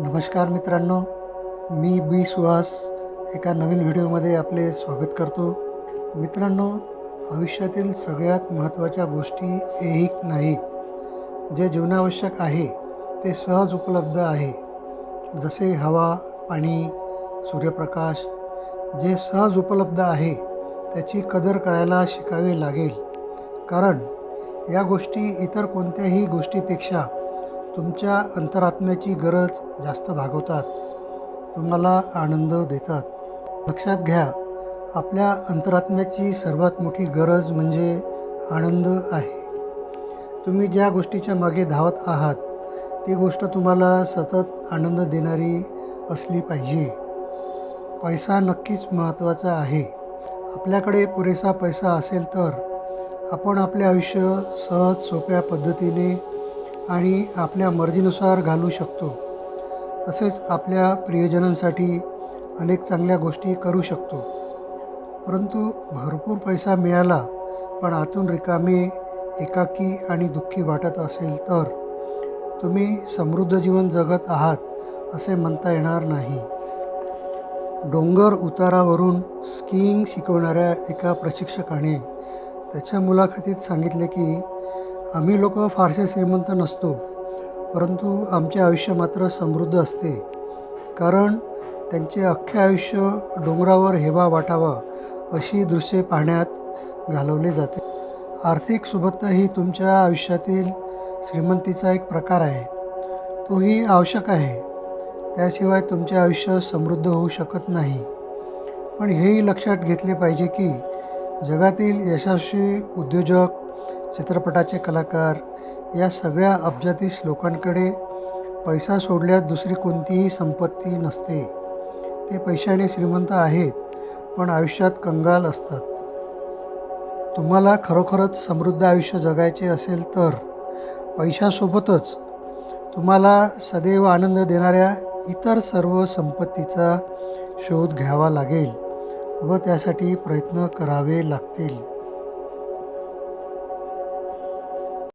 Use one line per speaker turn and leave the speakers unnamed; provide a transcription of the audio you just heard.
नमस्कार मित्रांनो मी बी सुहास एका नवीन व्हिडिओमध्ये आपले स्वागत करतो. मित्रांनो आयुष्यातील सगळ्यात महत्त्वाच्या गोष्टी एक नाहीत जे जीवनावश्यक आहे ते सहज उपलब्ध आहे. जसे हवा पाणी सूर्यप्रकाश जे सहज उपलब्ध आहे त्याची कदर करायला शिकावे लागेल. कारण या गोष्टी इतर कोणत्याही गोष्टीपेक्षा तुमच्या अंतरात्म्याची गरज जास्त भागवतात. तुम्हाला आनंद देतात. लक्षात घ्या आपल्या अंतरात्म्याची सर्वात मोठी गरज म्हणजे आनंद आहे. तुम्ही ज्या गोष्टीच्या मागे धावत आहात ती गोष्ट तुम्हाला सतत आनंद देणारी असली पाहिजे. पैसा नक्कीच महत्त्वाचा आहे. आपल्याकडे पुरेसा पैसा असेल तर आपण आपले आयुष्य सहज सोप्या पद्धतीने आणि आपल्या मर्जीनुसार घालू शकतो. तसेच आपल्या प्रियजनांसाठी अनेक चांगल्या गोष्टी करू शकतो. परंतु भरपूर पैसा मिळाला पण आतून रिकामे एकाकी आणि दुःखी वाटत असेल तर तुम्ही समृद्ध जीवन जगत आहात असे म्हणता येणार नाही. डोंगर उतारावरून स्कीइंग शिकवणाऱ्या एका प्रशिक्षकाने त्याच्या मुलाखतीत सांगितले की आम्ही लोक फारसे श्रीमंत नसतो परंतु आमचे आयुष्य मात्र समृद्ध असते. कारण त्यांचे अख्खे आयुष्य डोंगरावर हेवा वाटावा अशी दृश्ये पाहण्यात घालवले जाते. आर्थिक सुबत्ता ही तुमच्या आयुष्यातील श्रीमंतीचा एक प्रकार आहे. तोही आवश्यक आहे. त्याशिवाय तुमचे आयुष्य समृद्ध होऊ शकत नाही. पण हेही लक्षात घेतले पाहिजे की जगातील यशस्वी उद्योजक चित्रपटाचे कलाकार या सगळ्या अब्जातीस लोकांकडे पैसा सोडल्यास दुसरी कोणतीही संपत्ती नसते. ते पैशाने श्रीमंत आहेत पण आयुष्यात कंगाल असतात. तुम्हाला खरोखरच समृद्ध आयुष्य जगायचे असेल तर पैशासोबतच तुम्हाला सदैव आनंद देणाऱ्या इतर सर्व संपत्तीचा शोध घ्यावा लागेल व त्यासाठी प्रयत्न करावे लागतील.